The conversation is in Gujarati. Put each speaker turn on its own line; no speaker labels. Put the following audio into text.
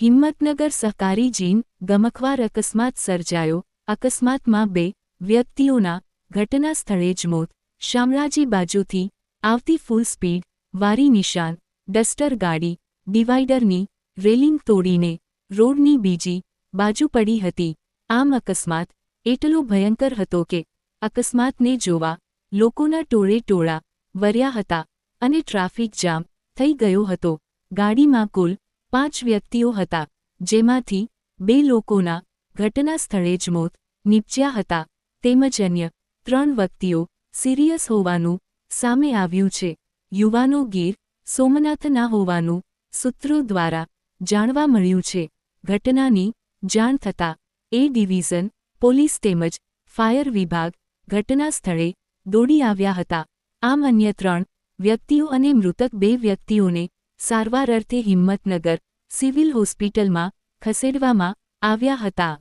હિંમતનગર સહકારી જીન ગમખવાર અકસ્માત સર્જાયો. અકસ્માતમાં બે વ્યક્તિઓના ઘટના સ્થળે જ મોત. શામળાજી બાજુથી આવતી ફૂલ સ્પીડ વારી નિશાન, ડસ્ટર ગાડી ડિવાઇડરની રેલિંગ તોડીને રોડની બીજી બાજુ પડી હતી. આમ અકસ્માત એટલો ભયંકર હતો કે અકસ્માતને જોવા લોકોના ટોળે ટોળા વર્યા હતા અને ટ્રાફિક જામ થઈ ગયો હતો. ગાડીમાં કુલ પાંચ વ્યક્તિઓ હતા, જેમાંથી બે લોકોના ઘટના સ્થળે જ મોત નીપજ્યા હતા. તેમજ અન્ય ત્રણ વ્યક્તિઓ સિરિયસ હોવાનું સામે આવ્યું છે. યુવાનો ગીર સોમનાથના હોવાનું સૂત્રો દ્વારા જાણવા મળ્યું છે. ઘટનાની જાણ થતાં એ ડિવિઝન પોલીસ તેમજ ફાયર વિભાગ ઘટના સ્થળે દોડી આવ્યા હતા. આમ અન્ય ત્રણ વ્યક્તિઓ અને મૃતક બે વ્યક્તિઓને સારવાર અર્થે હિંમતનગર સિવિલ હોસ્પિટલમાં ખસેડવામાં આવ્યા હતા.